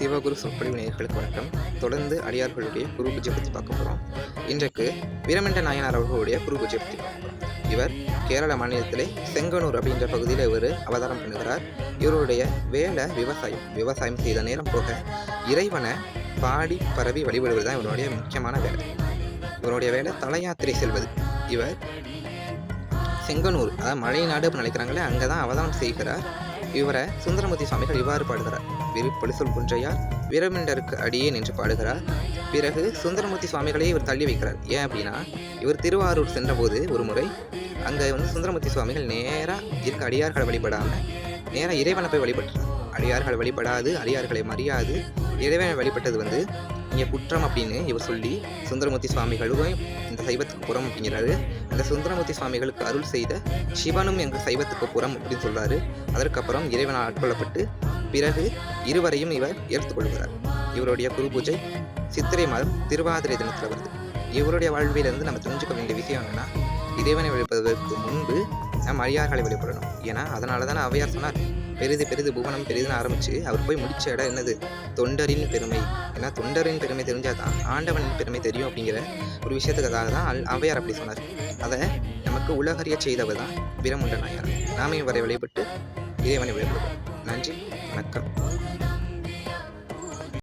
சிவகுரு சொற்பொழிவு நேயர்களுக்கு வணக்கம். தொடர்ந்து அடியார்களுடைய குரு பூஜை பற்றி பார்க்க போகிறோம் இன்றைக்கு வீரமண்ட நாயனார் அவர்களுடைய குரு பூஜை பற்றி பார்க்க இவர் கேரள மாநிலத்திலே செங்கனூர் அப்படின்ற பகுதியில் இவர் அவதாரம் பண்ணுகிறார் இவருடைய வேலை விவசாயம். விவசாயம் செய்த நேரம் போக இறைவனை பாடி பரவி வழிபடுவது தான் இவருடைய முக்கியமான வேலை. இவருடைய வேலை தலையாத்திரை செல்வது. இவர் செங்கனூர் அதாவது மலைநாடு அப்படின்னு நினைக்கிறாங்களே அங்கே தான் அவதாரம் செய்கிறார். இவரை சுந்தரமூர்த்தி சுவாமிகள் இவ்வாறு பாடுகிறார். விரிப்பொலிசொல் குன்றையார் வீரமிண்டருக்கு அடியே நின்று பாடுகிறார். பிறகு சுந்தரமூர்த்தி சுவாமிகளே இவர் தள்ளி வைக்கிறார். ஏன் அப்படின்னா இவர் திருவாரூர் சென்றபோது ஒரு முறை அங்கே வந்து சுந்தரமூர்த்தி சுவாமிகள் நேராக இருக்க அடியார்களை வழிபடாமல் நேராக இறைவனை போய் வழிபட்டுறார் அடியார்கள் வழிபடாது அடியார்களை மறியாது. இறைவனை வழிபட்டது வந்து இங்கே குற்றம் அப்படின்னு இவர் சொல்லி சுந்தரமூர்த்தி சுவாமிகளும் இந்த சைவத்துக்கு புறம் அப்படிங்கிறாரு. அந்த சுந்தரமூர்த்தி சுவாமிகளுக்கு அருள் செய்த சிவனும் எங்கள் சைவத்துக்கு புறம் அப்படின்னு சொல்கிறாரு அதற்கப்புறம் இறைவனால் ஆட்கொள்ளப்பட்டு பிறகு இருவரையும் இவர் ஏற்றுக்கொள்கிறார் இவருடைய குரு பூஜை சித்திரை மாதம் திருவாதிரை தினத்தில் வருது. இவருடைய வாழ்விலிருந்து நம்ம தெரிஞ்சுக்க வேண்டிய விஷயம் என்னன்னா இறைவனை வழிபடுவதற்கு முன்பு நம் அடியார்களை வழிபடணும். ஏன்னா அதனால தானே அவையார் சொன்னார் பெரிது பெரிது புவனம் பெரிதுன்னு ஆரம்பிச்சு அவர் போய் முடிச்ச இடம் என்னது? தொண்டரின் பெருமை. ஏன்னா தொண்டரின் பெருமை தெரிஞ்சாதான் ஆண்டவனின் பெருமை தெரியும் அப்படிங்கிற ஒரு விஷயத்துக்காக தான் அல் அவையார் அப்படி சொன்னார். அதை நமக்கு உலகறிய செய்தவர் தான் வீரமுண்ட நாயார் நாமே இவரை வழிபட்டு இறைவனை வழிபடுவோம் நன்றி வணக்கம்.